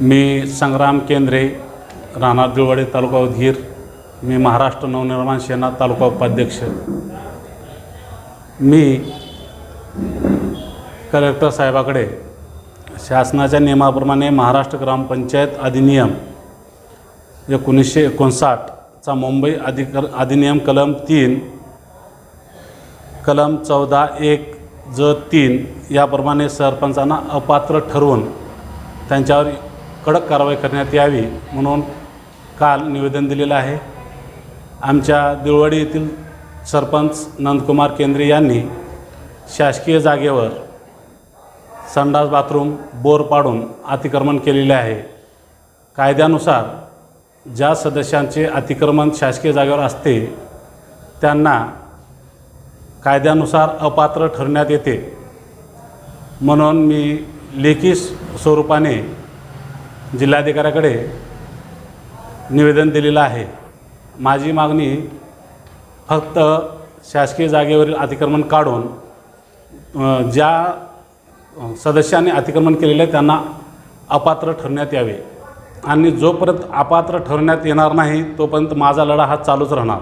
मी संग्राम केंद्रे राहणार दिळवाडी तालुका उदगीर. मी महाराष्ट्र नवनिर्माण सेना तालुका उपाध्यक्ष. मी कलेक्टर साहेबाकडे शासनाच्या नियमाप्रमाणे महाराष्ट्र ग्रामपंचायत अधिनियम एकोणीसशे एकोणसाठचा मुंबई अधिकर अधिनियम कलम तीन कलम चौदा एक ज तीन याप्रमाणे सरपंचांना अपात्र ठरवून त्यांच्यावर कडक कारवाई करण्यात यावी म्हणून काल निवेदन दिलेलं आहे. आमच्या दिळवाडी येथील सरपंच नंदकुमार केंद्रे यांनी शासकीय जागेवर संडास बाथरूम बोर पाडून अतिक्रमण केलेले आहे. कायद्यानुसार ज्या सदस्यांचे अतिक्रमण शासकीय जागेवर असते त्यांना कायद्यानुसार अपात्र ठरण्यात येते. म्हणून मी लेखी स्वरूपाने जिल्हाधिकाऱ्याकडे निवेदन दिलेलं आहे. माझी मागणी फक्त शासकीय जागेवरील अतिक्रमण काढून ज्या सदस्यांनी अतिक्रमण केलेले आहे त्यांना अपात्र ठरण्यात यावे. आणि जोपर्यंत अपात्र ठरण्यात येणार नाही तोपर्यंत माझा लढा हा चालूच राहणार.